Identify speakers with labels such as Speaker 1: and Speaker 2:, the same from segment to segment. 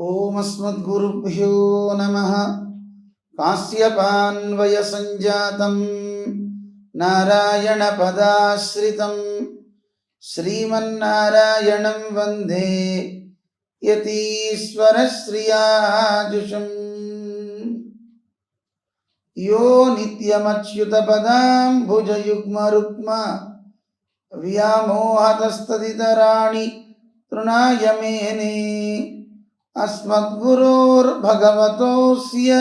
Speaker 1: ఓమస్మద్గురుభ్యో నమ. కాశ్యపాన్వయ సంజాతం నారాయణ పదాశ్రితం శ్రీమన్నారాయణం వందే యతీశ్వరశ్రియాజుషం యో నిత్యమచ్యుతపదాంబుజయుగ్మరుక్మ వ్యామోహతస్తదితరాణి తృణాయ మేనే अस्मद्गुरोर्भगवतोऽस्य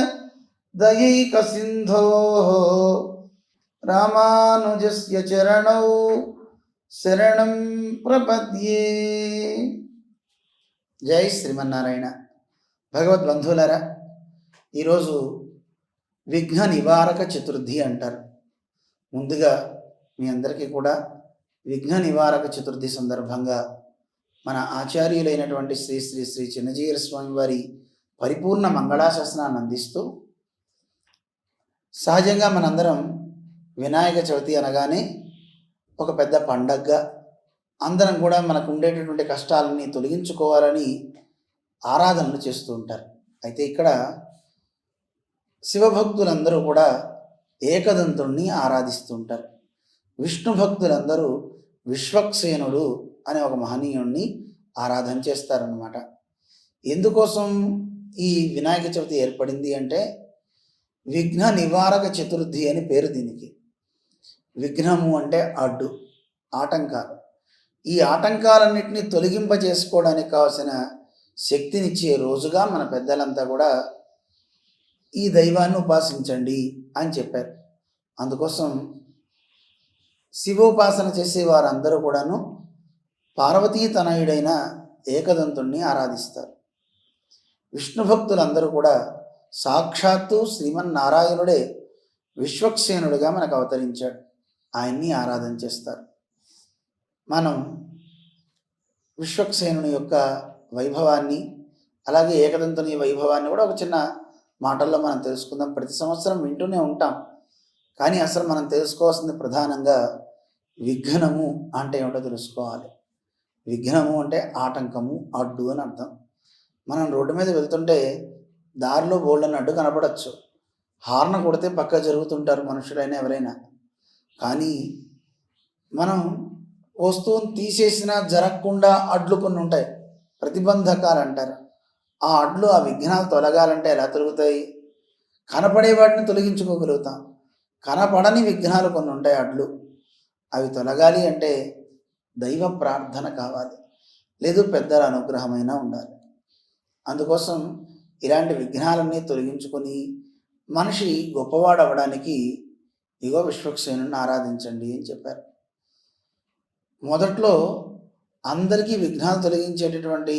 Speaker 1: दयैकसिन्धोः रामानुजस्य चरणौ శరణం ప్రపద్యే జై శ్రీమన్నారాయణ భగవద్ బంధువులారా ఈరోజు విఘ్న నివారక చతుర్థి అంటారు ముందుగా మీ అందరికీ కూడా విఘ్న నివారక చతుర్థి సందర్భంగా మన ఆచార్యులైనటువంటి శ్రీ శ్రీ శ్రీ చిన్నజీర స్వామి వారి పరిపూర్ణ మంగళాశాసనాన్ని అందిస్తూ సహజంగా మనందరం వినాయక చవితి అనగానే ఒక పెద్ద పండగగా అందరం కూడా మనకు ఉండేటటువంటి కష్టాలని తొలగించుకోవాలని ఆరాధనలు చేస్తూ ఉంటారు. అయితే ఇక్కడ శివభక్తులందరూ కూడా ఏకదంతుణ్ణి ఆరాధిస్తూ ఉంటారు. విష్ణు భక్తులందరూ విశ్వక్సేనుడు అనే ఒక మహనీయుణ్ణి ఆరాధన చేస్తారనమాట ఎందుకోసం ఈ వినాయక చవితి ఏర్పడింది అంటే విఘ్న నివారక చతుర్థి అని పేరు దీనికి. విఘ్నము అంటే అడ్డు ఆటంకాలు. ఈ ఆటంకాలన్నింటినీ తొలగింపజేసుకోవడానికి కావాల్సిన శక్తినిచ్చే రోజుగా మన పెద్దలంతా కూడా ఈ దైవాన్ని ఉపాసించండి అని చెప్పారు. అందుకోసం శివోపాసన చేసే వారందరూ కూడాను పార్వతీ తనయుడైన ఏకదంతుణ్ణి ఆరాధిస్తారు. విష్ణు భక్తులందరూ కూడా సాక్షాత్తు శ్రీమన్నారాయణుడే విశ్వక్సేనుడిగా మనకు అవతరించాడు. ఆయన్ని ఆరాధన చేస్తారు. మనం విశ్వక్సేనుని యొక్క వైభవాన్ని అలాగే ఏకదంతుని వైభవాన్ని కూడా ఒక చిన్న మాటల్లో మనం తెలుసుకుందాం. ప్రతి సంవత్సరం వింటూనే ఉంటాం. కానీ అసలు మనం తెలుసుకోవాల్సింది ప్రధానంగా విఘ్నము అంటే ఏమిటో తెలుసుకోవాలి. విఘ్నము అంటే ఆటంకము అడ్డు అని అర్థం. మనం రోడ్డు మీద వెళ్తుంటే దారిలో బోల్డని అడ్డు కనపడచ్చు. హార్న కొడితే పక్క జరుగుతుంటారు మనుషులైనా ఎవరైనా. కానీ మనం వస్తువుని తీసేసినా జరగకుండా అడ్లు కొన్ని ఉంటాయి. ప్రతిబంధకాలు అంటారు. ఆ అడ్లు ఆ విఘ్నాలు తొలగాలంటే ఎలా తొలుగుతాయి? కనపడే వాటిని తొలగించుకోగలుగుతాం. కనపడని విఘ్నాలు కొన్ని ఉంటాయి అడ్లు. అవి తొలగాలి అంటే దైవ ప్రార్థన కావాలి. లేదు పెద్దల అనుగ్రహమైనా ఉండాలి. అందుకోసం ఇలాంటి విఘ్నాలన్నీ తొలగించుకొని మనిషి గొప్పవాడు అవ్వడానికి ఇగో విశ్వక్సేనుని ఆరాధించండి అని చెప్పారు. మొదట్లో అందరికీ విఘ్నాలు తొలగించేటటువంటి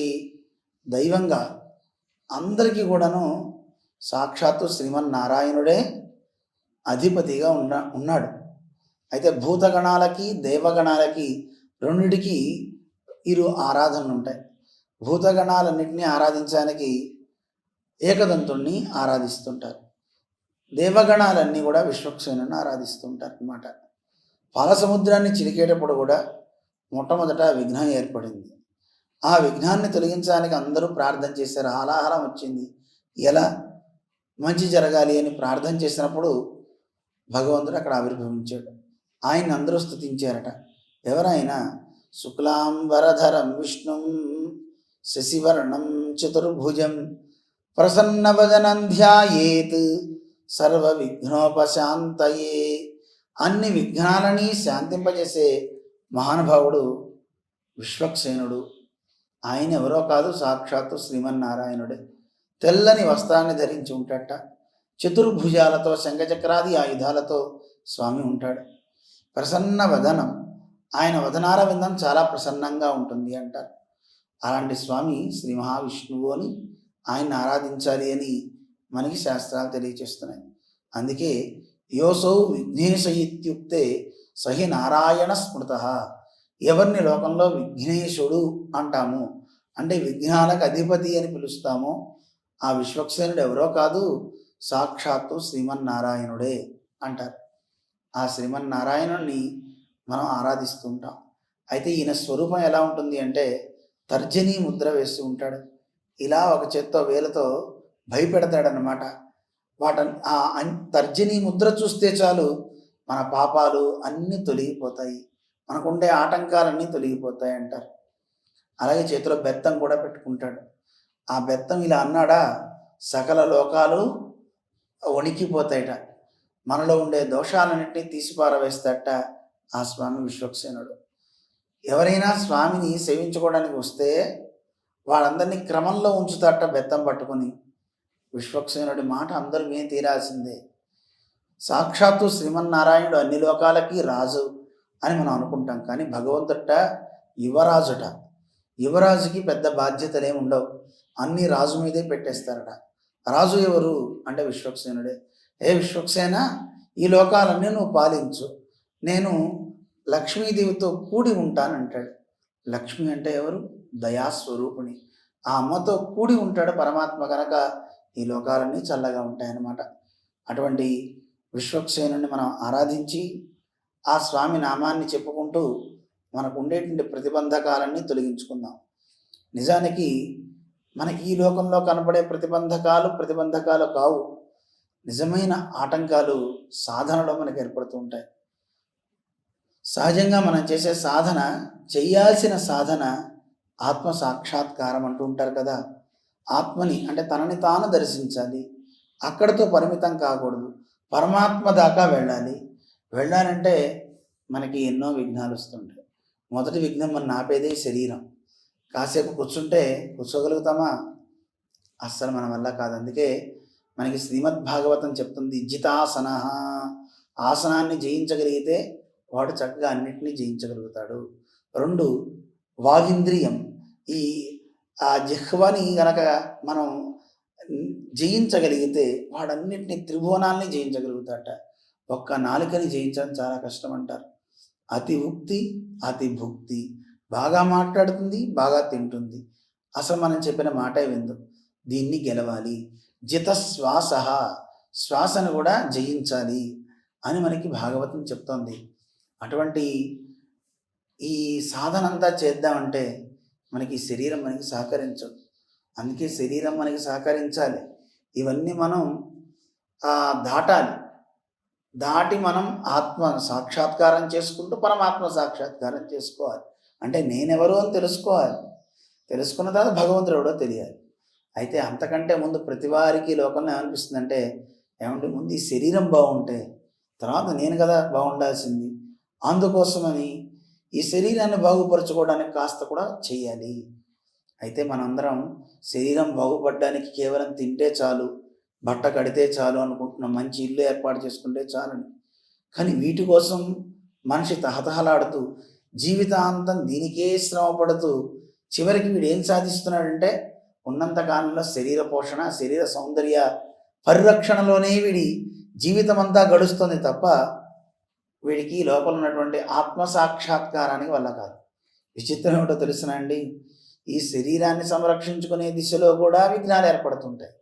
Speaker 1: దైవంగా అందరికీ కూడాను సాక్షాత్తు శ్రీమన్నారాయణుడే అధిపతిగా ఉన్న ఉన్నాడు. అయితే భూతగణాలకి దేవగణాలకి రెండిటికి ఇరు ఆరాధనలు ఉంటాయి. భూతగణాలన్నింటినీ ఆరాధించడానికి ఏకదంతుణ్ణి ఆరాధిస్తుంటారు. దేవగణాలన్నీ కూడా విశ్వక్సేనుని ఆరాధిస్తుంటారు అన్నమాట పాల సముద్రాన్ని చిలికేటప్పుడు కూడా మొట్టమొదట విఘ్నం ఏర్పడింది. ఆ విఘ్నాన్ని తొలగించడానికి అందరూ ప్రార్థన చేశారు. హాలాహలం వచ్చింది. ఎలా? మంచి జరగాలి అని ప్రార్థన చేసినప్పుడు భగవంతుడు అక్కడ ఆవిర్భవించాడు. ఆయన అందరూ స్థుతించారట ఎవరైనా శుక్లాంబరధరం విష్ణుం శశివర్ణం చతుర్భుజం ప్రసన్నవదనం ధ్యాయేత్ సర్వ విఘ్నోపశాంతయే అన్ని విఘ్నాలని శాంతింపజేసే మహానుభావుడు విశ్వక్సేనుడు. ఆయన ఎవరో కాదు సాక్షాత్తు శ్రీమన్నారాయణుడే. తెల్లని వస్త్రాన్ని ధరించి ఉంటాడట. చతుర్భుజాలతో శంఖచక్రాది ఆయుధాలతో స్వామి ఉంటాడు. ప్రసన్న వదనం ఆయన వదనార విందం చాలా ప్రసన్నంగా ఉంటుంది అంటారు. అలాంటి స్వామి శ్రీ మహావిష్ణువు అని ఆయన్ని ఆరాధించాలి అని మనకి శాస్త్రాలు తెలియచేస్తున్నాయి. అందుకే యోసౌ విఘ్నేశ ఇత్యుక్తే సహి నారాయణ స్మృత. ఎవరిని లోకంలో విఘ్నేశుడు అంటాము? అంటే విఘ్నాలకు అధిపతి అని పిలుస్తామో. ఆ విశ్వక్సేనుడు ఎవరో కాదు సాక్షాత్తు శ్రీమన్నారాయణుడే అంటారు. ఆ శ్రీమన్నారాయణుణ్ణి మనం ఆరాధిస్తుంటాం. అయితే ఈయన స్వరూపం ఎలా ఉంటుంది అంటే తర్జనీ ముద్ర వేస్తూ ఉంటాడు. ఇలా ఒక చేత్తో వేలతో భయపెడతాడనమాట వాట ఆ తర్జనీ తర్జని ముద్ర చూస్తే చాలు మన పాపాలు అన్నీ తొలగిపోతాయి. మనకుండే ఆటంకాలన్నీ తొలగిపోతాయి అంటారు. అలాగే చేతిలో బెత్తం కూడా పెట్టుకుంటాడు. ఆ బెత్తం ఇలా అన్నాడా సకల లోకాలు వణికిపోతాయట. మనలో ఉండే దోషాలన్నింటినీ తీసిపారవేస్తాట ఆ స్వామి విశ్వక్సేనుడు. ఎవరైనా స్వామిని సేవించుకోవడానికి వస్తే వాళ్ళందరినీ క్రమంలో ఉంచుతాట బెత్తం పట్టుకొని. విశ్వక్సేనుడి మాట అందరూ మేము తీరాల్సిందే. సాక్షాత్తు శ్రీమన్నారాయణుడు అన్ని లోకాలకి రాజు అని మనం అనుకుంటాం కానీ భగవంతుట యువరాజుట. యువరాజుకి పెద్ద బాధ్యతలేం ఉండవు. అన్ని రాజు మీదే పెట్టేస్తారట. రాజు ఎవరు అంటే విశ్వక్సేనుడే. ఏ విశ్వక్సేన ఈ లోకాలన్నీ నువ్వు పాలించు. నేను లక్ష్మీదేవితో కూడి ఉంటానంటాడు లక్ష్మి అంటే ఎవరు? దయాస్వరూపిణి ఆ అమ్మతో కూడి ఉంటాడు పరమాత్మ కనుక ఈ లోకాలన్నీ చల్లగా ఉంటాయన్నమాట. అటువంటి విశ్వక్సేనుని మనం ఆరాధించి ఆ స్వామి నామాన్ని చెప్పుకుంటూ మనకు ఉండేటువంటి ప్రతిబంధకాలన్నీ తొలగించుకుందాం. నిజానికి మనకి ఈ లోకంలో కనపడే ప్రతిబంధకాలు ప్రతిబంధకాలు కావు. నిజమైన ఆటంకాలు సాధనలో మనకు ఏర్పడుతూ ఉంటాయి. సహజంగా మనం చేసే సాధన చేయాల్సిన సాధన ఆత్మ సాక్షాత్కారం అంటూ ఉంటారు కదా. ఆత్మని అంటే తనని తాను దర్శించాలి. అక్కడితో పరిమితం కాకూడదు. పరమాత్మ దాకా వెళ్ళాలి. వెళ్ళాలంటే మనకి ఎన్నో విఘ్నాలు వస్తుంటాయి. మొదటి విఘ్నం మన నాపేదే శరీరం. కాసేపు కూర్చుంటే కూర్చోగలుగుతామా? అస్సలు మన వల్ల కాదు. అందుకే మనకి శ్రీమద్ భాగవతం చెప్తుంది జితాసన. ఆసనాన్ని జయించగలిగితే వాడు చక్కగా అన్నింటినీ జయించగలుగుతాడు. రెండు వాగింద్రియం. ఈ ఆ జిహ్వని గనక మనం జయించగలిగితే వాడన్నింటినీ త్రిభువనాల్ని జయించగలుగుతాట ఒక్క నాలుకని జయించడం చాలా కష్టం అంటారు అతి ఉక్తి అతి భుక్తి. బాగా మాట్లాడుతుంది బాగా తింటుంది. అసలు మనం చెప్పిన మాటే విందు. దీన్ని గెలవాలి. జిత శ్వాస శ్వాసను కూడా జయించాలి అని మనకి భాగవతం చెప్తోంది. అటువంటి ఈ సాధన అంతా చేద్దామంటే మనకి ఈ శరీరం మనకి సహకరించదు. అందుకే శరీరం మనకి సహకరించాలి. ఇవన్నీ మనం దాటాలి. దాటి మనం ఆత్మ సాక్షాత్కారం చేసుకుంటూ పరమాత్మ సాక్షాత్కారం చేసుకోవాలి. అంటే నేనెవరు అని తెలుసుకోవాలి. తెలుసుకున్న తర్వాత భగవంతుడు ఎవడో తెలియాలి. అయితే అంతకంటే ముందు ప్రతి వారికి లోకంలో ఏమనిపిస్తుందంటే ఏమంటే ముందు ఈ శరీరం బాగుంటే తర్వాత నేను కదా బాగుండాల్సింది. అందుకోసమని ఈ శరీరాన్ని బాగుపరచుకోవడానికి కాస్త కూడా చేయాలి. అయితే మనందరం శరీరం బాగుపడడానికి కేవలం తింటే చాలు బట్ట కడితే చాలు అనుకుంటున్నాం మంచి ఇల్లు ఏర్పాటు చేసుకుంటే చాలని. కానీ వీటి కోసం మనిషి తహతహలాడుతూ జీవితాంతం దీనికే శ్రమ పడుతూ చివరికి వీడు ఏం సాధిస్తున్నాడంటే ఉన్నంత కాలంలో శరీర పోషణ శరీర సౌందర్య పరిరక్షణలోనే వీడి జీవితం అంతా గడుస్తుంది తప్ప వీడికి లోపల ఉన్నటువంటి ఆత్మ సాక్షాత్కారానికి వల్ల కాదు. విచిత్రం ఏమిటో తెలుసునా అండి? ఈ శరీరాన్ని సంరక్షించుకునే దిశలో కూడా విఘ్నాలు ఏర్పడుతుంటాయి.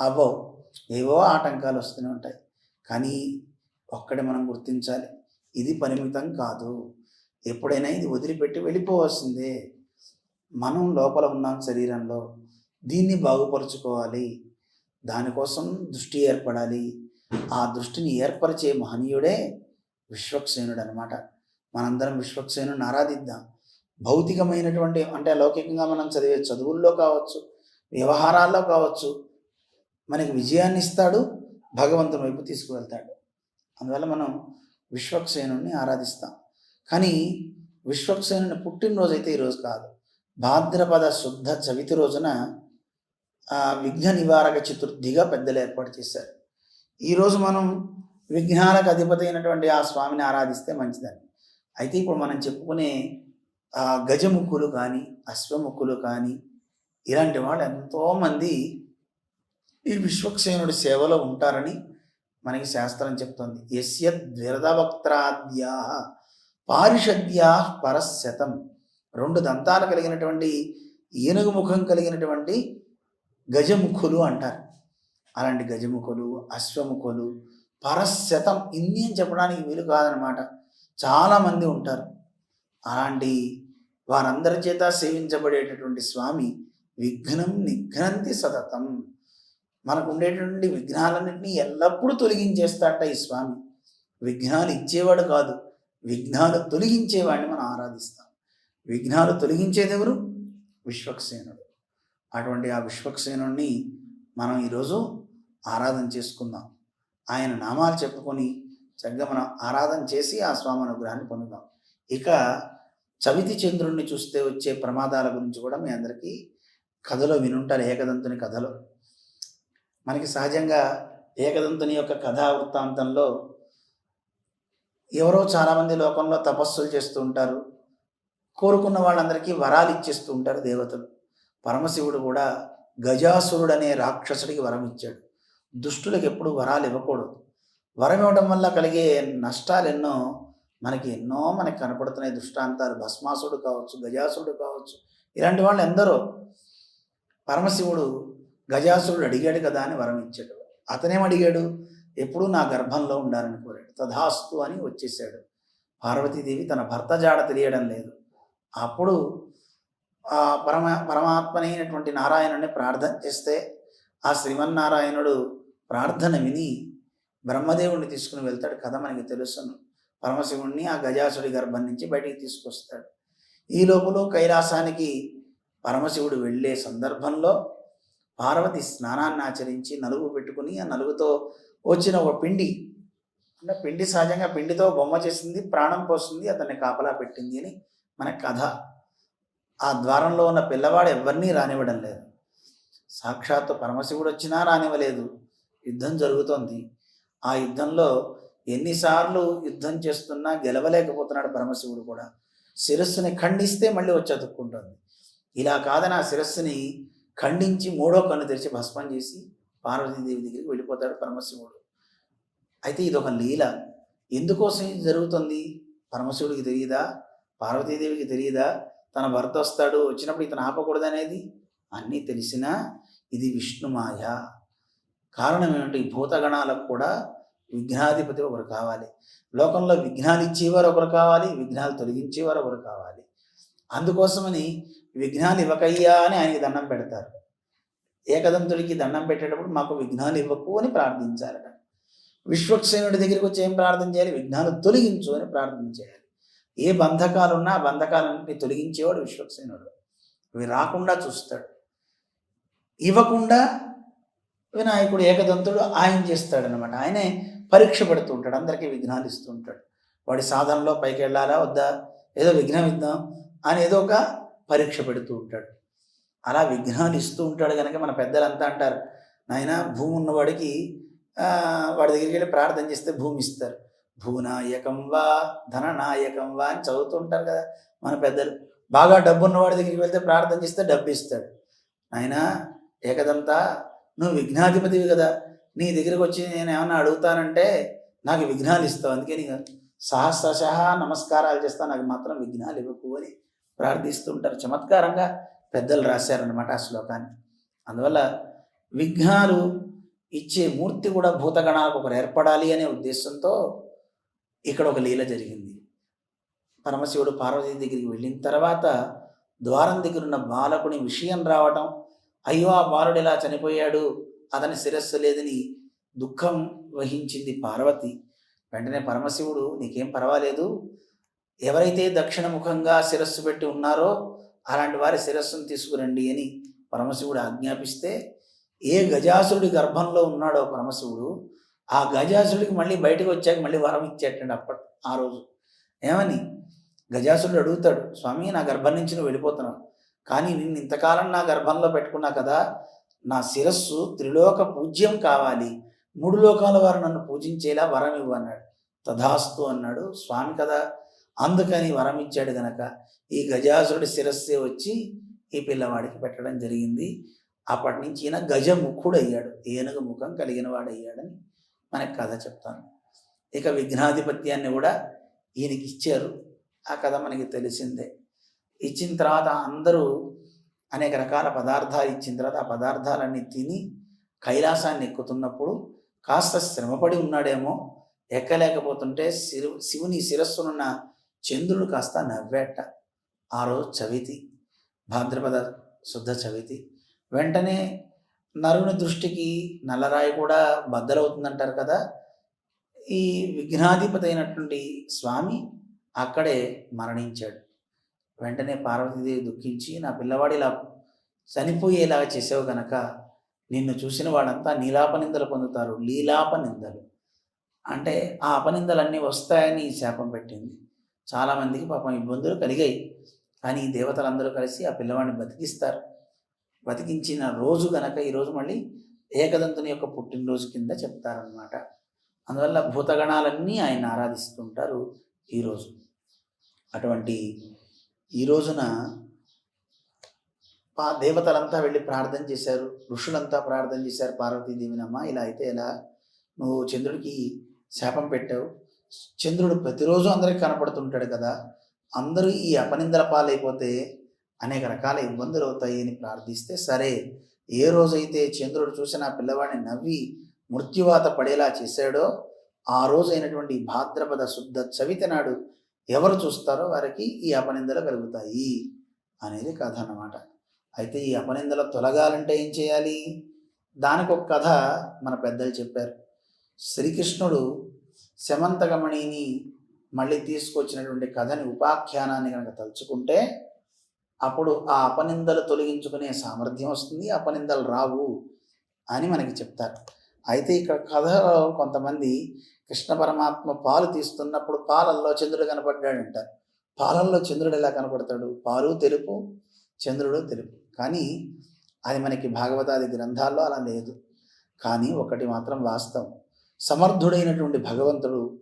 Speaker 1: అవో ఏవో ఆటంకాలు వస్తూనే ఉంటాయి. కానీ ఒక్కడే మనం గుర్తించాలి. ఇది పరిమితం కాదు. ఎప్పుడైనా ఇది వదిలిపెట్టి వెళ్ళిపోవాల్సిందే. మనం లోపల ఉన్నాం శరీరంలో. దీన్ని బాగుపరుచుకోవాలి. దానికోసం దృష్టి ఏర్పడాలి. ఆ దృష్టిని ఏర్పరిచే మహనీయుడే విశ్వక్సేనుడు అనమాట మనందరం విశ్వక్సేనుని ఆరాధిద్దాం. భౌతికమైనటువంటి అంటే లౌకికంగా మనం చదివే చదువుల్లో కావచ్చు వ్యవహారాల్లో కావచ్చు మనకి విజయాన్ని ఇస్తాడు భగవంతుని వైపు తీసుకువెళ్తాడు. అందువల్ల మనం విశ్వక్సేనుని ఆరాధిస్తాం. కానీ విశ్వక్సేనుని పుట్టినరోజు అయితే ఈరోజు కాదు. భాద్రపద శుద్ధ చవితి రోజున విఘ్న నివారక చతుర్థిగా పెద్దలు ఏర్పాటు చేశారు. ఈరోజు మనం విఘ్నాలకు అధిపతి అయినటువంటి ఆ స్వామిని ఆరాధిస్తే మంచిదని. అయితే ఇప్పుడు మనం చెప్పుకునే ఆ గజముఖులు కానీ అశ్వముఖులు కానీ ఇలాంటి వాళ్ళు ఎంతోమంది ఈ విశ్వక్సేనుడి సేవలో ఉంటారని మనకి శాస్త్రం చెప్తోంది. యస్య ద్విరదవక్త్రాద్యా పారిషద్యా పరశతం రెండు దంతాలు కలిగినటువంటి ఏనుగు ముఖం కలిగినటువంటి గజముఖులు అంటారు. అలాంటి గజముఖులు అశ్వముఖులు పరశతం ఇన్ని అని చెప్పడానికి వీలు కాదనమాట. చాలామంది ఉంటారు. అలాంటి వారందరి చేత సేవించబడేటటువంటి స్వామి విఘ్నం నిఘ్నంతి సతతం. మనకు ఉండేటువంటి విఘ్నాలన్నింటినీ ఎల్లప్పుడూ తొలగించేస్తాట ఈ స్వామి. విఘ్నాలు ఇచ్చేవాడు కాదు. విఘ్నాలు తొలగించేవాడిని మనం ఆరాధిస్తాం. విఘ్నాలు తొలగించేదెవరు విశ్వక్సేనుడు. అటువంటి ఆ విశ్వక్సేనుడిని మనం ఈరోజు ఆరాధన చేసుకుందాం. ఆయన నామాలు చెప్పుకొని చక్కగా మనం ఆరాధన చేసి ఆ స్వామి అనుగ్రహాన్ని పొందుదాం ఇక చవితి చంద్రుణ్ణి చూస్తే వచ్చే ప్రమాదాల గురించి కూడా మీ అందరికీ కథలో వినుంటారు ఏకదంతుని కథలో. మనకి సహజంగా ఏకదంతుని యొక్క కథా వృత్తాంతంలో ఎవరో చాలామంది లోకంలో తపస్సులు చేస్తూ ఉంటారు. కోరుకున్న వాళ్ళందరికీ వరాలు ఇచ్చేస్తూ ఉంటారు దేవతలు. పరమశివుడు కూడా గజాసురుడు అనే రాక్షసుడికి వరం ఇచ్చాడు. దుష్టులకు ఎప్పుడు వరాలు ఇవ్వకూడదు. వరం ఇవ్వడం వల్ల కలిగే నష్టాలు ఎన్నో మనకి ఎన్నో మనకి కనపడుతున్నాయి. దృష్టాంతాలు భస్మాసుడు కావచ్చు గజాసుడు కావచ్చు. ఇలాంటి వాళ్ళు ఎందరో పరమశివుడు గజాసురుడు అడిగాడు కదా అని వరం ఇచ్చాడు. అతనేం అడిగాడు? ఎప్పుడూ నా గర్భంలో ఉండాలని కోరాడు. తథాస్తు అని వచ్చేసాడు. పార్వతీదేవి తన భర్త జాడ తెలియడం లేదు. అప్పుడు ఆ పరమ పరమాత్మనైనటువంటి నారాయణుని ప్రార్థన చేస్తే ఆ శ్రీమన్నారాయణుడు ప్రార్థన విని బ్రహ్మదేవుడిని తీసుకుని వెళ్తాడు. కథ మనకి తెలుసును. పరమశివుణ్ణి ఆ గజాసుడి గర్భం నుంచి బయటికి తీసుకొస్తాడు. ఈ లోపల కైలాసానికి పరమశివుడు వెళ్ళే సందర్భంలో పార్వతి స్నానాన్ని ఆచరించి నలుగు పెట్టుకుని ఆ నలుగుతో వచ్చిన ఒక పిండి అంటే పిండి సహజంగా పిండితో బొమ్మ చేసింది ప్రాణం పోస్తుంది అతన్ని కాపలా పెట్టింది అని మన కథ. ఆ ద్వారంలో ఉన్న పిల్లవాడు ఎవరినీ రానివ్వడం లేదు. సాక్షాత్తు పరమశివుడు వచ్చినా రానివ్వలేదు. యుద్ధం జరుగుతోంది. ఆ యుద్ధంలో ఎన్నిసార్లు యుద్ధం చేస్తున్నా గెలవలేకపోతున్నాడు పరమశివుడు కూడా. శిరస్సుని ఖండిస్తే మళ్ళీ వచ్చి అతుక్కుంటుంది. ఇలా కాదని ఆ శిరస్సుని ఖండించి మూడో కన్ను తెరిచి భస్మం చేసి పార్వతీదేవి దగ్గరికి వెళ్ళిపోతాడు పరమశివుడు. అయితే ఇది ఒక లీల. ఎందుకోసం ఇది జరుగుతుంది? పరమశివుడికి తెలియదా పార్వతీదేవికి తెలియదా తన భర్త వస్తాడు వచ్చినప్పుడు ఇతను ఆపకూడదనేది? అన్నీ తెలిసినా ఇది విష్ణుమాయ. కారణం ఏమిటి భూతగణాలకు కూడా విఘ్నాధిపతి ఒకరు కావాలి. లోకంలో విఘ్నాలు ఇచ్చేవారు ఒకరు కావాలి విఘ్నాలు తొలగించేవారు ఒకరు కావాలి. అందుకోసమని విఘ్నాలు ఇవ్వకయ్యా అని ఆయనకి దండం పెడతారు. ఏకదంతుడికి దండం పెట్టేటప్పుడు మాకు విఘ్నాలు ఇవ్వకు అని ప్రార్థించాలట. విశ్వక్సేనుడి దగ్గరికి వచ్చి ఏం ప్రార్థన చేయాలి? విఘ్నాలు తొలగించు అని ప్రార్థన చేయాలి. ఏ బంధకాలు ఉన్నా ఆ బంధకాలన్నింటినీ తొలగించేవాడు విశ్వక్సేనుడు. అవి రాకుండా చూస్తాడు. ఇవ్వకుండా వినాయకుడు ఏకదంతుడు ఆయన చేస్తాడనమాట ఆయనే పరీక్ష పెడుతూ ఉంటాడు అందరికీ విఘ్నాలు ఇస్తూ ఉంటాడు వాడి సాధనలో పైకి వెళ్ళాలా వద్దా? ఏదో విఘ్నం ఇద్దాం అని ఏదో ఒక పరీక్ష పెడుతూ ఉంటాడు. అలా విఘ్నాలు ఇస్తూ ఉంటాడు కనుక మన పెద్దలంతా అంటారు నాయన భూమి ఉన్నవాడికి వాడి దగ్గరికి వెళ్ళి ప్రార్థన చేస్తే భూమి ఇస్తారు. భూనాయకం వా ధననాయకం వా అని చదువుతూ ఉంటారు కదా మన పెద్దలు. బాగా డబ్బు ఉన్నవాడి దగ్గరికి వెళ్తే ప్రార్థన చేస్తే డబ్బు ఇస్తాడు. ఆయన ఏకదంతా నువ్వు విఘ్నాధిపతివి కదా. నీ దగ్గరికి వచ్చి నేను ఏమన్నా అడుగుతానంటే నాకు విఘ్నాలు ఇస్తావు. అందుకే నీకు సహస్రశ నమస్కారాలు చేస్తా. నాకు మాత్రం విఘ్నాలు ఇవ్వకు అని ప్రార్థిస్తుంటారు చమత్కారంగా పెద్దలు రాశారనమాట ఆ శ్లోకాన్ని. అందువల్ల విఘ్నాలు ఇచ్చే మూర్తి కూడా భూతగణాలకు ఒకరు ఏర్పడాలి అనే ఉద్దేశంతో ఇక్కడ ఒక లీల జరిగింది. పరమశివుడు పార్వతీ దగ్గరికి వెళ్ళిన తర్వాత ద్వారం దగ్గర ఉన్న బాలకుని విషయం రావటం అయ్యో ఆ బాలుడు ఇలా చనిపోయాడు? అతని శిరస్సు లేదని దుఃఖం వహించింది పార్వతి. వెంటనే పరమశివుడు నీకేం పర్వాలేదు. ఎవరైతే దక్షిణముఖంగా శిరస్సు పెట్టి ఉన్నారో అలాంటి వారి శిరస్సును తీసుకురండి అని పరమశివుడు ఆజ్ఞాపిస్తే ఏ గజాసురుడి గర్భంలో ఉన్నాడో పరమశివుడు ఆ గజాసురుడికి మళ్ళీ బయటకు వచ్చాక మళ్ళీ వరం ఇచ్చేటండి అప్పటి ఆ రోజు. ఏమని? గజాసురుడు అడుగుతాడు స్వామి నా గర్భం నుంచి నువ్వు వెళ్ళిపోతున్నావు. కానీ నిన్ను ఇంతకాలం నా గర్భంలో పెట్టుకున్నా కదా నా శిరస్సు త్రిలోక పూజ్యం కావాలి. మూడు లోకాల వారు నన్ను పూజించేలా వరం ఇవ్వు అన్నాడు. తథాస్తు అన్నాడు. స్వామి కదా అందుకని వరం ఇచ్చాడు గనక. ఈ గజాసురుడి శిరస్సే వచ్చి ఈ పిల్లవాడికి పెట్టడం జరిగింది. అప్పటి నుంచి ఈయన గజముఖుడు అయ్యాడు ఏనుగు ముఖం కలిగిన వాడు అయ్యాడని మనకి కథ చెప్తాను. ఇక విఘ్నాధిపత్యాన్ని కూడా ఈయనకి ఇచ్చారు. ఆ కథ మనకి తెలిసిందే. ఇచ్చిన తర్వాత అందరూ అనేక రకాల పదార్థాలు ఇచ్చిన తర్వాత ఆ పదార్థాలన్నీ తిని కైలాసాన్ని ఎక్కుతున్నప్పుడు కాస్త శ్రమపడి ఉన్నాడేమో ఎక్కలేకపోతుంటే శిరు శివుని శిరస్సునున్న చంద్రుడు కాస్త నవ్వేట. ఆ రోజు చవితి భాద్రపద శుద్ధ చవితి. వెంటనే నరుని దృష్టికి నల్లరాయి కూడా బద్దలవుతుందంటారు కదా? ఈ విఘ్నాధిపతి అయినటువంటి స్వామి అక్కడే మరణించాడు. వెంటనే పార్వతీదేవి దుఃఖించి నా పిల్లవాడు ఇలా చనిపోయేలాగా చేసావు గనక నిన్ను చూసిన వాడంతా నీలాపనిందలు పొందుతారు లీలాపనిందలు. అంటే ఆ అపనిందలన్నీ వస్తాయని శాపం పెట్టింది. చాలామందికి పాపం ఇబ్బందులు కలిగాయి. కానీ దేవతలందరూ కలిసి ఆ పిల్లవాడిని బతికిస్తారు. బతికించిన రోజు గనక ఈరోజు మళ్ళీ ఏకదంతుని యొక్క పుట్టినరోజు కింద చెప్తారనమాట అందువల్ల భూతగణాలన్నీ ఆయన ఆరాధిస్తుంటారు ఈరోజు అటువంటి ఈ రోజున పా దేవతలంతా వెళ్ళి ప్రార్థన చేశారు. ఋషులంతా ప్రార్థన చేశారు. పార్వతీదేవినమ్మ ఇలా అయితే ఎలా? నువ్వు చంద్రుడికి శాపం పెట్టావు. చంద్రుడు ప్రతిరోజు అందరికి కనపడుతుంటాడు కదా. అందరూ ఈ అపనిందల పాలైపోతే అనేక రకాల ఇబ్బందులు అవుతాయి అని ప్రార్థిస్తే సరే. ఏ రోజైతే చంద్రుడు చూసిన పిల్లవాడిని నవ్వి మృత్యువాత పడేలా చేశాడో ఆ రోజైనటువంటి భాద్రపద శుద్ధ చవితి నాడు ఎవరు చూస్తారో వారికి ఈ అపనిందలు కలుగుతాయి అనేది కథ అన్నమాట. అయితే ఈ అపనిందలు తొలగాలంటే ఏం చేయాలి? దానికి ఒక కథ మన పెద్దలు చెప్పారు. శ్రీకృష్ణుడు శమంతకమణిని మళ్ళీ తీసుకొచ్చినటువంటి కథని ఉపాఖ్యానాన్ని కనుక తలుచుకుంటే అప్పుడు ఆ అపనిందలు తొలగించుకునే సామర్థ్యం వస్తుంది అపనిందలు రావు అని మనకి చెప్తారు. అయితే ఇక్కడ కథలో కొంతమంది కృష్ణ పరమాత్మ పాలు తీస్తున్నప్పుడు పాలల్లో చంద్రుడు కనపడ్డాడంట. పాలల్లో చంద్రుడు ఎలా కనపడతాడు? పాలు తెలుపు చంద్రుడు తెలుపు. కానీ అది మనకి భాగవతాది గ్రంథాల్లో అలా లేదు. కానీ ఒకటి మాత్రం వాస్తవం. సమర్థుడైనటువంటి భగవంతుడు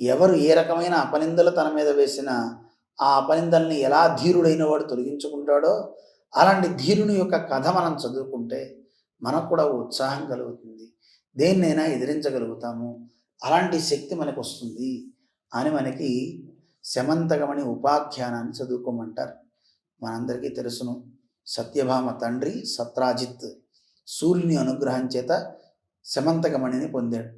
Speaker 1: ఎవరు ఏ రకమైన అపనిందలు తన మీద వేసినా ఆ అపనిందల్ని ఎలా ధీరుడైన వాడు తొలగించుకుంటాడో అలాంటి ధీరుని యొక్క కథ మనం చదువుకుంటే మనకు కూడా ఉత్సాహం కలుగుతుంది. దేన్నైనా ఎదిరించగలుగుతాము. అలాంటి శక్తి మనకు వస్తుంది అని మనకి శమంతకమణి ఉపాఖ్యానాన్ని చదువుకోమంటారు. మనందరికీ తెలుసును. సత్యభామ తండ్రి సత్రాజిత్ సూర్యుని అనుగ్రహం చేత శమంతకమణిని పొందాడు.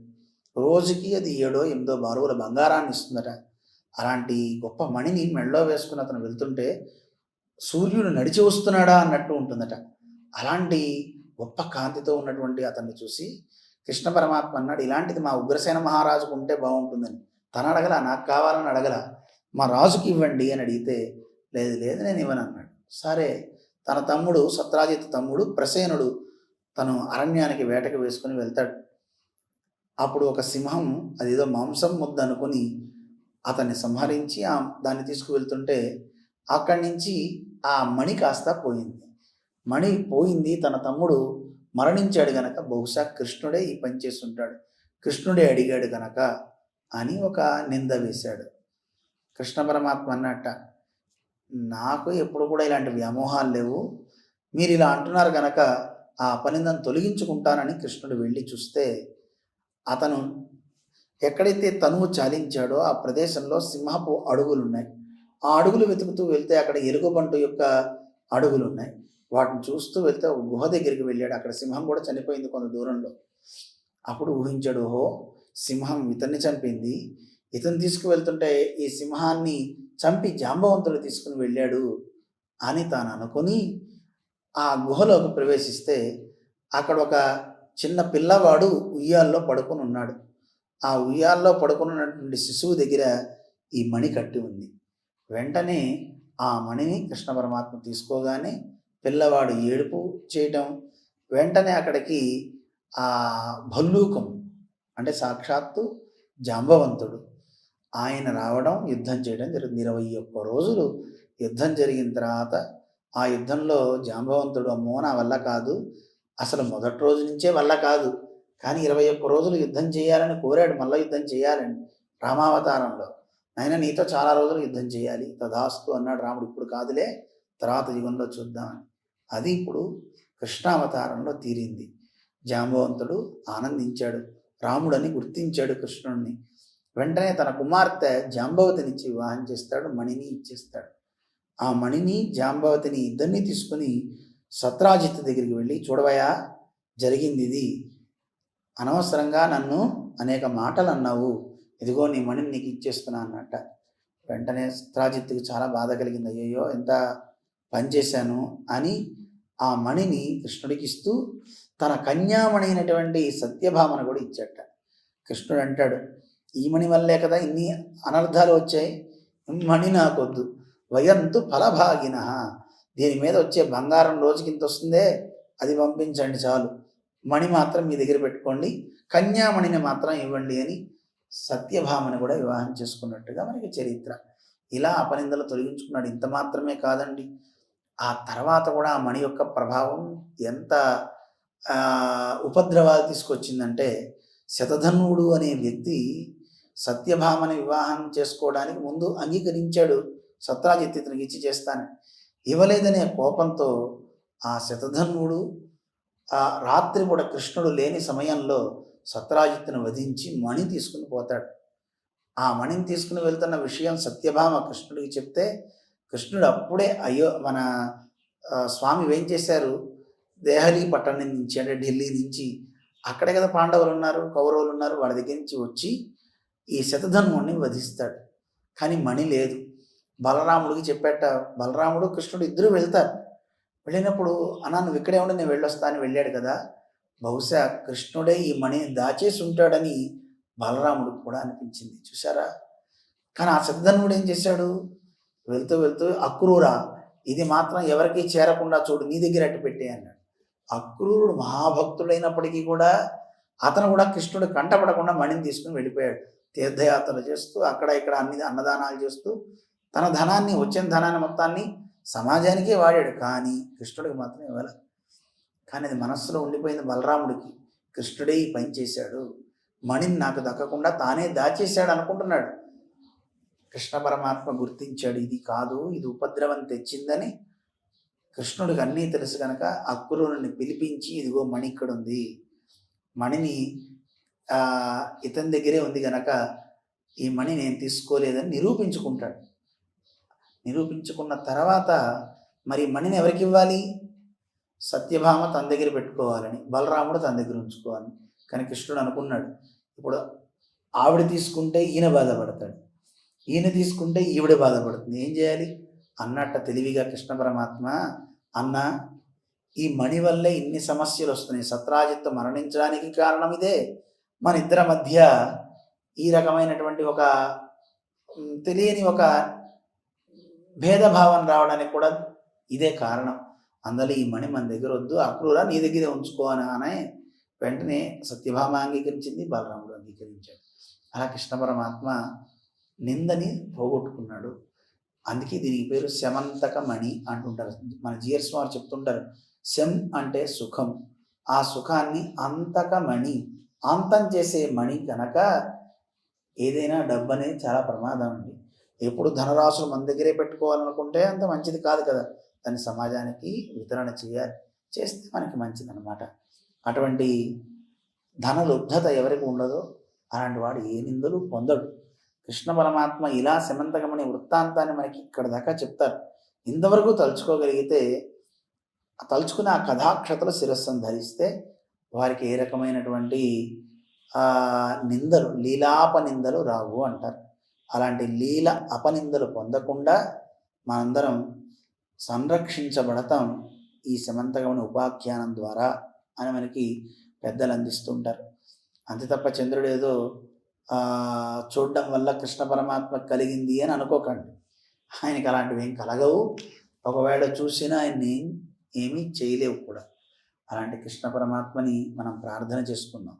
Speaker 1: రోజుకి అది ఏడో ఎనిమిదో బారువుల బంగారాన్ని ఇస్తుందట. అలాంటి గొప్ప మణిని మెడలో వేసుకుని అతను వెళ్తుంటే సూర్యుడు నడిచి వస్తున్నాడా అన్నట్టు ఉంటుందట. అలాంటి గొప్ప కాంతితో ఉన్నటువంటి అతన్ని చూసి కృష్ణ పరమాత్మ అన్నాడు ఇలాంటిది మా ఉగ్రసేన మహారాజుకు ఉంటే బాగుంటుందని. తన అడగల నాకు కావాలని అడగల. మా రాజుకి ఇవ్వండి అని అడిగితే లేదు లేదు నేను ఇవ్వను అన్నాడు. సరే తన తమ్ముడు సత్రాజిత్ తమ్ముడు ప్రసేనుడు తను అరణ్యానికి వేటకు వేసుకుని వెళ్తాడు. అప్పుడు ఒక సింహం అదేదో మాంసం ముద్ద అనుకుని అతన్ని సంహరించి ఆ దాన్ని తీసుకువెళ్తుంటే అక్కడి నుంచి ఆ మణి కాస్త పోయింది. మణి పోయింది తన తమ్ముడు మరణించాడు గనక బహుశా కృష్ణుడే ఈ పని చేస్తుంటాడు. కృష్ణుడే అడిగాడు గనక అని ఒక నింద వేశాడు. కృష్ణ పరమాత్మ అన్నట్ట నాకు ఎప్పుడు కూడా ఇలాంటి వ్యామోహాలు లేవు. మీరు ఇలా అంటున్నారు గనక ఆ అపనిందను తొలగించుకుంటానని కృష్ణుడు వెళ్ళి చూస్తే అతను ఎక్కడైతే తనువు చాలించాడో ఆ ప్రదేశంలో సింహపు అడుగులు ఉన్నాయి ఆ అడుగులు వెతుకుతూ వెళ్తే అక్కడ ఎలుగుబంటు యొక్క అడుగులు ఉన్నాయి వాటిని చూస్తూ వెళ్తే ఒక గుహ దగ్గరికి వెళ్ళాడు. అక్కడ సింహం కూడా చనిపోయింది కొంత దూరంలో. అప్పుడు ఊహించాడు ఓహో సింహం ఇతన్ని చంపింది. ఇతను తీసుకువెళ్తుంటే ఈ సింహాన్ని చంపి జాంబవంతుడు తీసుకుని వెళ్ళాడు అని తాను అనుకుని ఆ గుహలోకి ప్రవేశిస్తే అక్కడ ఒక చిన్న పిల్లవాడు ఉయ్యాల్లో పడుకొని ఉన్నాడు. ఆ ఉయ్యాల్లో పడుకున్నటువంటి శిశువు దగ్గర ఈ మణి కట్టి ఉంది. వెంటనే ఆ మణిని కృష్ణ పరమాత్మ తీసుకోగానే పిల్లవాడు ఏడుపు చేయటం వెంటనే అక్కడికి ఆ భల్లూకం అంటే సాక్షాత్తు జాంబవంతుడు ఆయన రావడం యుద్ధం చేయడం జరుగుతుంది. ఇరవై ఒక్క రోజులు యుద్ధం జరిగిన తర్వాత ఆ యుద్ధంలో జాంబవంతుడు అమ్మో నా వల్ల కాదు అసలు మొదటి రోజు నుంచే వల్ల కాదు కానీ ఇరవై ఒక్క రోజులు యుద్ధం చేయాలని కోరాడు మళ్ళీ యుద్ధం చేయాలని రామావతారంలో. ఆయన నీతో చాలా రోజులు యుద్ధం చేయాలి తదాస్తు అన్నాడు రాముడు. ఇప్పుడు కాదులే తర్వాత యుగంలో చూద్దామని అది ఇప్పుడు కృష్ణావతారంలో తీరింది. జాంబవంతుడు ఆనందించాడు. రాముడని గుర్తించాడు కృష్ణుడిని వెంటనే తన కుమార్తె జాంబవతినిచ్చి వివాహం చేస్తాడు మణిని ఇచ్చేస్తాడు. ఆ మణిని జాంబవతిని ఇద్దరిని తీసుకుని సత్రాజిత్ దగ్గరికి వెళ్ళి చూడవయా జరిగింది ఇది. అనవసరంగా నన్ను అనేక మాటలు అన్నావు. ఇదిగో నీ మణిని నీకు ఇచ్చేస్తున్నా అన్నట్ట. వెంటనే సత్రాజిత్కి చాలా బాధ కలిగింది. అయ్యో ఎంత పని చేశాను అని ఆ మణిని కృష్ణుడికి ఇస్తూ తన కన్యామణి అయినటువంటి సత్యభామను కూడా ఇచ్చాట. కృష్ణుడు అంటాడు ఈ మణి వల్లే కదా ఇన్ని అనర్థాలు వచ్చాయి? మణి నాకొద్దు. వయంతు ఫలభాగిన. దీని మీద వచ్చే బంగారం రోజుకి ఇంత వస్తుందే? అది పంపించండి చాలు. మణి మాత్రం మీ దగ్గర పెట్టుకోండి. కన్యామణిని మాత్రం ఇవ్వండి అని సత్యభామని కూడా వివాహం చేసుకున్నట్టుగా మనకి చరిత్ర. ఇలా అపనిందలు తొలగించుకున్నాడు. ఇంత మాత్రమే కాదండి. ఆ తర్వాత కూడా ఆ మణి యొక్క ప్రభావం ఎంత ఉపద్రవాలు తీసుకొచ్చిందంటే శతధన్వుడు అనే వ్యక్తి సత్యభామని వివాహం చేసుకోవడానికి ముందు అంగీకరించాడు. సత్రాజిత్ ఇతనికి ఇచ్చి చేస్తాను. ఇవ్వలేదనే కోపంతో ఆ శతధన్వుడు ఆ రాత్రి కూడా కృష్ణుడు లేని సమయంలో సత్రాజిత్తును వధించి మణి తీసుకుని పోతాడు. ఆ మణిని తీసుకుని వెళ్తున్న విషయం సత్యభామ కృష్ణుడికి చెప్తే కృష్ణుడు అప్పుడే అయ్యో మన స్వామి ఏం చేశారు? దేహలి పట్టణం నుంచి అంటే ఢిల్లీ నుంచి అక్కడే కదా పాండవులు ఉన్నారు కౌరవులు ఉన్నారు వాళ్ళ దగ్గర నుంచి వచ్చి ఈ శతధన్ముడిని వధిస్తాడు. కానీ మణి లేదు. బలరాముడికి చెప్పేట బలరాముడు కృష్ణుడు ఇద్దరు వెళ్తారు. వెళ్ళినప్పుడు అన్నా నువ్వు ఇక్కడే ఉండి నేను వెళ్ళొస్తా అని వెళ్ళాడు కదా. బహుశా కృష్ణుడే ఈ మణిని దాచేసి ఉంటాడని బలరాముడికి కూడా అనిపించింది. చూసారా కానీ ఆ శతధన్ముడు ఏం చేశాడు? వెళ్తూ వెళ్తూ అక్రూరా ఇది మాత్రం ఎవరికీ చేరకుండా చూడు నీ దగ్గర అట్టు పెట్టే అన్నాడు. అక్రూరుడు మహాభక్తుడైనప్పటికీ కూడా అతను కూడా కృష్ణుడు కంటపడకుండా మణిని తీసుకుని వెళ్ళిపోయాడు. తీర్థయాత్రలు చేస్తూ అక్కడ ఇక్కడ అన్ని అన్నదానాలు చేస్తూ తన ధనాన్ని వచ్చిన ధనాన్ని మొత్తాన్ని సమాజానికే వాడాడు. కానీ కృష్ణుడికి మాత్రం ఇవ్వలేదు కానీ అది మనస్సులో ఉండిపోయింది బలరాముడికి. కృష్ణుడే ఈ పని చేశాడు. మణిని నాకు దక్కకుండా తానే దాచేశాడు అనుకుంటున్నాడు. కృష్ణ పరమాత్మ గుర్తించాడు ఇది కాదు ఇది ఉపద్రవం తెచ్చిందని కృష్ణుడికి అన్నీ తెలుసు కనుక అక్రూరుని పిలిపించి ఇదిగో మణి ఇక్కడ ఉంది మణిని ఇతని దగ్గరే ఉంది గనక ఈ మణి నేను తీసుకోలేదని నిరూపించుకుంటాడు. నిరూపించుకున్న తర్వాత మరి మణిని ఎవరికి ఇవ్వాలి? సత్యభామ తన దగ్గర పెట్టుకోవాలని బలరాముడు తన దగ్గర ఉంచుకోవాలని. కానీ కృష్ణుడు అనుకున్నాడు. ఇప్పుడు ఆవిడ తీసుకుంటే ఈయన బాధపడతాడు. ఈయన తీసుకుంటే ఈవిడ బాధపడుతుంది. ఏం చేయాలి? అన్నట్ట తెలివిగా కృష్ణ పరమాత్మ అన్న ఈ మణి వల్లే ఇన్ని సమస్యలు వస్తున్నాయి. సత్రాజిత్తు మరణించడానికి కారణం ఇదే. మన ఇద్దరి మధ్య ఈ రకమైనటువంటి ఒక తెలియని ఒక భేదభావం రావడానికి కూడా ఇదే కారణం. అందులో ఈ మణి మన దగ్గర వద్దు అక్రూరా నీ దగ్గరే ఉంచుకో అని అనే వెంటనే సత్యభామ అంగీకరించింది బలరాముడు అంగీకరించాడు. అలా కృష్ణ పరమాత్మ నిందని పోగొట్టుకున్నాడు. అందుకే దీనికి పేరు శమంతకమణి అంటుంటారు. మన జిఎస్ వారు చెప్తుంటారు. శం అంటే సుఖం. ఆ సుఖాన్ని అంతకమణి అంతం చేసే మణి కనుక ఏదైనా డబ్బు అనేది చాలా ప్రమాదం అండి. ఎప్పుడు ధనరాశులు మన దగ్గరే పెట్టుకోవాలనుకుంటే అంత మంచిది కాదు కదా. దాన్ని సమాజానికి వితరణ చేయాలి. చేస్తే మనకి మంచిది అనమాట అటువంటి ధనలుబ్ధత ఎవరికి ఉండదో అలాంటి వాడు ఏ నిందలు పొందడు. కృష్ణ పరమాత్మ ఇలా శమంతకమని వృత్తాంతాన్ని మనకి ఇక్కడ దాకా చెప్తారు. ఇంతవరకు తలుచుకోగలిగితే తలుచుకునే ఆ కథాక్షతలు శిరస్సును ధరిస్తే వారికి ఏ రకమైనటువంటి నిందలు లీలాప నిందలు రావు అంటారు. అలాంటి లీల అపనిందలు పొందకుండా మనందరం సంరక్షించబడతాం ఈ శమంతకమని ఉపాఖ్యానం ద్వారా అని మనకి పెద్దలు అందిస్తుంటారు అంతే తప్ప చంద్రుడు ఏదో చూడడం వల్ల కృష్ణ పరమాత్మ కలిగింది అని అనుకోకండి. ఆయనకి అలాంటివి ఏం కలగవు. ఒకవేళ చూసినా ఆయన్ని ఏమీ చేయలేవు కూడా. అలాంటి కృష్ణ పరమాత్మని మనం ప్రార్థన చేసుకుందాం.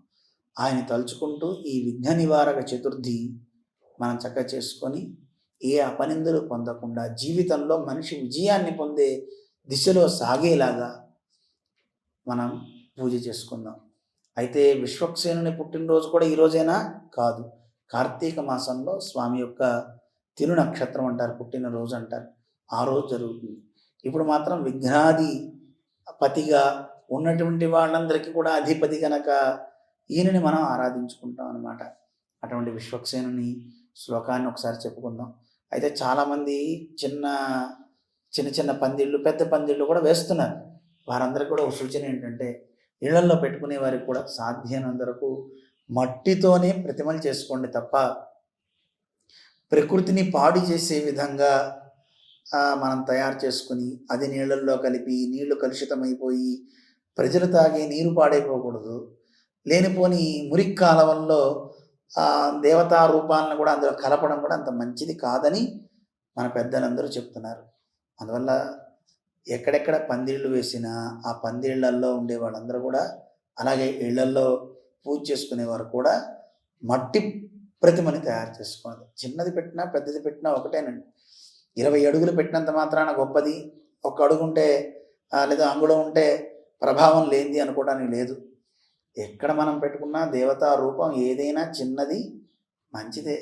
Speaker 1: ఆయన తలుచుకుంటూ ఈ విఘ్న నివారక చతుర్థి మనం చక్క చేసుకొని ఏ అపనిందలు పొందకుండా జీవితంలో మనిషి విజయాన్ని పొందే దిశలో సాగేలాగా మనం పూజ చేసుకుందాం. అయితే విశ్వక్సేనుని పుట్టినరోజు కూడా ఈ రోజైనా? కాదు. కార్తీక మాసంలో స్వామి యొక్క తిరు నక్షత్రం అంటారు పుట్టినరోజు అంటారు. ఆ రోజు జరుగుతుంది. ఇప్పుడు మాత్రం విఘ్నాది పతిగా ఉన్నటువంటి వాళ్ళందరికీ కూడా అధిపతి కనుక ఈయనని మనం ఆరాధించుకుంటాం అనమాట అటువంటి విశ్వక్సేనుని శ్లోకాన్ని ఒకసారి చెప్పుకుందాం. అయితే చాలామంది చిన్న చిన్న చిన్న పందిళ్ళు పెద్ద పందిళ్ళు కూడా వేస్తున్నారు. వారందరికీ కూడా ఒక సూచన ఏంటంటే ఇళ్ళలో పెట్టుకునే వారికి కూడా సాధ్యమైనంత వరకు మట్టితోనే ప్రతిమలు చేసుకోండి తప్ప ప్రకృతిని పాడు చేసే విధంగా మనం తయారు చేసుకుని అది నీళ్ళల్లో కలిపి నీళ్ళు కలుషితమైపోయి ప్రజలు తాగే నీరు పాడైపోకూడదు. లేనిపోని మురికి కాలవల్లో దేవతా రూపాలను కూడా అందులో కలపడం కూడా అంత మంచిది కాదని మన పెద్దలందరూ చెప్తున్నారు. అందువల్ల ఎక్కడెక్కడ పందిళ్ళు వేసినా ఆ పందిళ్ళల్లో ఉండే వాళ్ళందరూ కూడా అలాగే ఇళ్ళల్లో పూజ చేసుకునేవారు కూడా మట్టి ప్రతిమని తయారు చేసుకున్నది చిన్నది పెట్టినా పెద్దది పెట్టినా ఒకటేనండి. ఇరవై అడుగులు పెట్టినంత మాత్రాన గొప్పది. ఒక అడుగు ఉంటే లేదా అంగుళం ఉంటే ప్రభావం లేనిది అనుకోవడానికి లేదు. ఎక్కడ మనం పెట్టుకున్నా దేవతా రూపం ఏదైనా చిన్నది మంచిదే.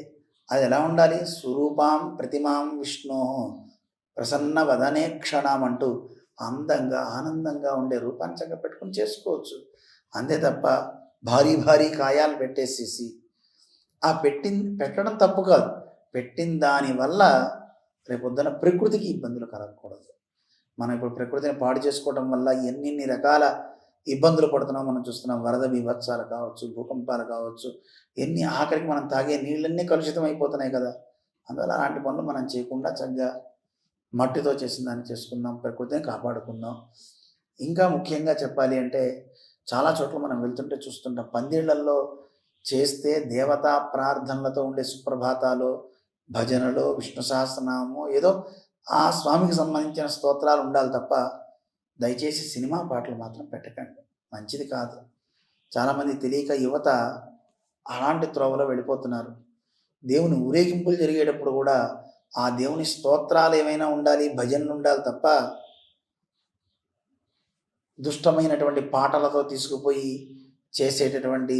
Speaker 1: అది ఎలా ఉండాలి? స్వరూపాం ప్రతిమాం విష్ణు. ప్రసన్న వదనే క్షణం అంటూ అందంగా ఆనందంగా ఉండే రూపాన్ని చక్క పెట్టుకుని చేసుకోవచ్చు. అంతే తప్ప భారీ భారీ కాయాలు పెట్టేసేసి ఆ పెట్టిన పెట్టడం తప్పు కాదు. పెట్టిన దానివల్ల రేపొద్దున ప్రకృతికి ఇబ్బందులు కలగకూడదు. మనం ఇప్పుడు ప్రకృతిని పాడు చేసుకోవడం వల్ల ఎన్నిన్ని రకాల ఇబ్బందులు పడుతున్నాం మనం చూస్తున్నాం. వరద బీభత్సాలు కావచ్చు భూకంపాలు కావచ్చు ఎన్ని ఆఖరికి మనం తాగే నీళ్ళన్నీ కలుషితం అయిపోతున్నాయి కదా. అందువల్ల అలాంటి పనులు మనం చేయకుండా చక్కగా మట్టితో చేసిన దాన్ని చేసుకుందాం ప్రకృతిని కాపాడుకుందాం. ఇంకా ముఖ్యంగా చెప్పాలి అంటే చాలా చోట్ల మనం వెళ్తుంటే చూస్తుంటాం. పందిళ్ళలో చేస్తే దేవతా ప్రార్థనలతో ఉండే సుప్రభాతాలు భజనలు విష్ణు సహస్రనామము ఏదో ఆ స్వామికి సంబంధించిన స్తోత్రాలు ఉండాలి తప్ప దయచేసి సినిమా పాటలు మాత్రం పెట్టకండి. మంచిది కాదు. చాలామంది తెలియక యువత అలాంటి త్రోవలో వెళ్ళిపోతున్నారు. దేవుని ఊరేగింపులు జరిగేటప్పుడు కూడా ఆ దేవుని స్తోత్రాలు ఏమైనా ఉండాలి భజనలు ఉండాలి తప్ప దుష్టమైనటువంటి పాటలతో తీసుకుపోయి చేసేటటువంటి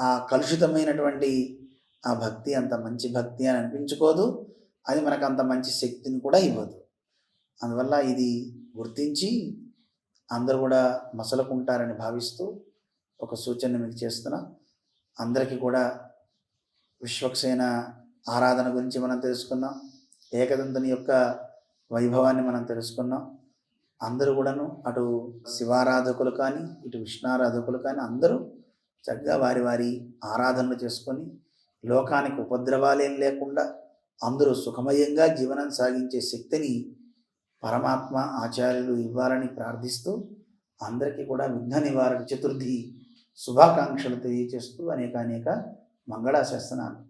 Speaker 1: ఆ కలుషితమైనటువంటి ఆ భక్తి అంత మంచి భక్తి అని అనిపించుకోదు. అది మనకు అంత మంచి శక్తిని కూడా ఇవ్వదు. అందువల్ల ఇది గుర్తించి అందరూ కూడా మసలుకుంటారని భావిస్తూ ఒక సూచన మీకు చేస్తున్నా. అందరికీ కూడా విశ్వక్సేన ఆరాధన గురించి మనం తెలుసుకున్నాం. ఏకదంతుని యొక్క వైభవాన్ని మనం తెలుసుకున్నాం. అందరూ కూడాను అటు శివారాధకులు కానీ ఇటు విష్ణారాధకులు కానీ అందరూ చక్కగా వారి వారి ఆరాధనలు చేసుకొని లోకానికి ఉపద్రవాలేం లేకుండా అందరూ సుఖమయంగా జీవనం సాగించే శక్తిని పరమాత్మ ఆచార్యులు ఇవ్వాలని ప్రార్థిస్తూ అందరికీ కూడా విఘ్న నివారణ చతుర్థి శుభాకాంక్షలు తెలియచేస్తూ అనేక అనేక మంగళాశాసనాలు.